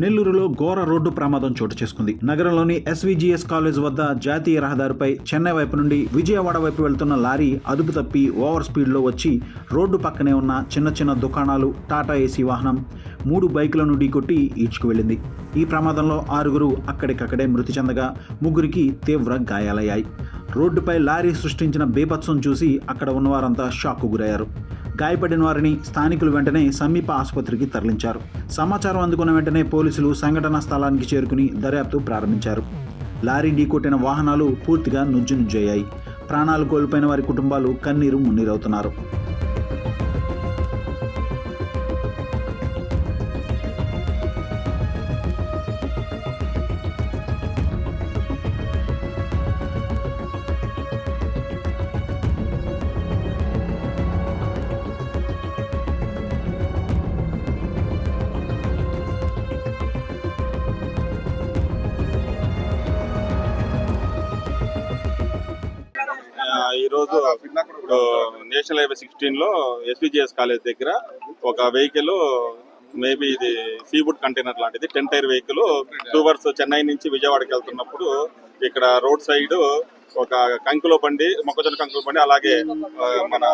నెల్లూరులో ఘోర రోడ్డు ప్రమాదం చోటు చేసుకుంది. నగరంలోని ఎస్విజిఎస్ కాలేజ్ వద్ద జాతీయ రహదారిపై చెన్నై వైపు నుండి విజయవాడ వైపు వెళ్తున్న లారీ అదుపు తప్పి ఓవర్ స్పీడ్లో వచ్చి రోడ్డు పక్కనే ఉన్న చిన్న చిన్న దుకాణాలు టాటా ఏసీ వాహనం మూడు బైకులను ఢీకొట్టి ఈడ్చుకు వెళ్ళింది. ఈ ప్రమాదంలో ఆరుగురు అక్కడికక్కడే మృతి చెందగా ముగ్గురికి తీవ్ర గాయాలయ్యాయి. రోడ్డుపై లారీ సృష్టించిన బీభత్సం చూసి అక్కడ ఉన్నవారంతా షాక్కు గురయ్యారు. గాయపడిన వారిని స్థానికులు వెంటనే సమీప ఆసుపత్రికి తరలించారు. సమాచారం అందుకున్న వెంటనే పోలీసులు సంఘటనా స్థలానికి చేరుకుని దర్యాప్తు ప్రారంభించారు. లారీ ఢీకొట్టిన వాహనాలు పూర్తిగా నుంచు నుజ్జయ్యాయి. ప్రాణాలు కోల్పోయిన వారి కుటుంబాలు కన్నీరు మున్నీరవుతున్నారు. రోజు నేషనల్ హైవే సిక్స్టీన్లో ఎస్విజిఎస్ కాలేజ్ దగ్గర ఒక వెహికల్ మేబీ ఇది సీవుడ్ కంటైనర్ లాంటిది ten tyre vehicle towards Chennai నుంచి విజయవాడకి వెళ్తున్నప్పుడు ఇక్కడ రోడ్ సైడ్ ఒక కంకులో బండి మొక్కజొన్న కంకుల బండి అలాగే మన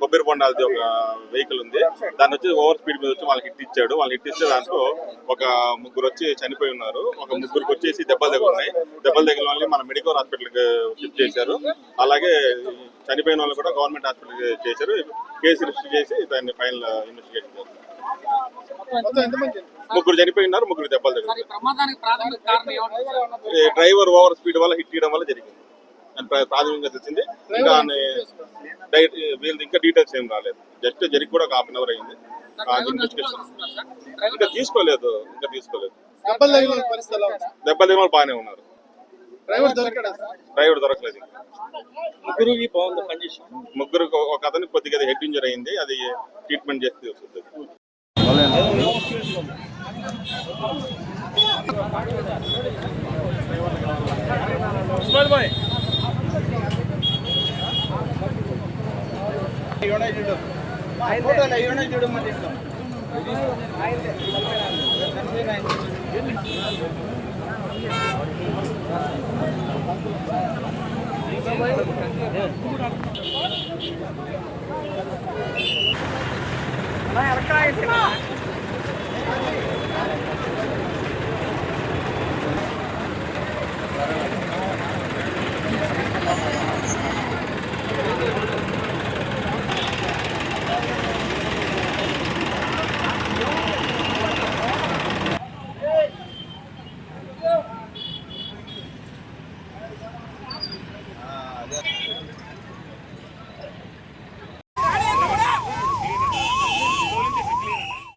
కొబ్బరి బొండాలది ఒక వెహికల్ ఉంది. దాన్ని వచ్చి ఓవర్ స్పీడ్ మీద వచ్చి వాళ్ళకి హిట్ ఇచ్చాడు హిట్ ఇస్తే దాంట్లో ఒక ముగ్గురు వచ్చి చనిపోయి ఉన్నారు. ఒక ముగ్గురికి వచ్చేసి దెబ్బలు దగ్గర ఉన్నాయి దెబ్బలు దగ్గర వాళ్ళని మన మెడికల్ హాస్పిటల్కి షిఫ్ట్ చేశారు. అలాగే చనిపోయిన వాళ్ళు కూడా గవర్నమెంట్ హాస్పిటల్కి చేశారు. కేసు రిజిస్టర్ చేసి దాన్ని ఫైనల్ ఇన్వెస్టిగేషన్ చేస్తారు ముగ్గురు చనిపోయి ఉన్నారు. ముగ్గురు దెబ్బలు ఏమంటారు డ్రైవర్ ఓవర్ స్పీడ్ వల్ల హిట్ చేయడం వల్ల జరిగింది. ప్రాథమికంగా తెలిసింది ఇంకా వీళ్ళది ఇంకా డీటెయిల్స్ ఏం రాలేదు. జస్ట్ జరిగి కూడా ఒక హాఫ్ అన్ అవర్ అయింది. ఇంకా తీసుకోలేదు ఇంకా తీసుకోలేదు. దెబ్బలు ఏమో బాగానే ఉన్నారు. డ్రైవర్ డ్రైవర్ దొరకలేదు. ఇంకా. ముగ్గురుకి బాగుంది కండిషన్. ముగ్గురు ఒక అతనికి కొద్దిగా హెడ్ ఇంజర్ అయింది అది ట్రీట్మెంట్ చేస్తే వస్తుంది. ఫోటోలు ఇవన్నీ చూడమని ఇస్తాం ఆ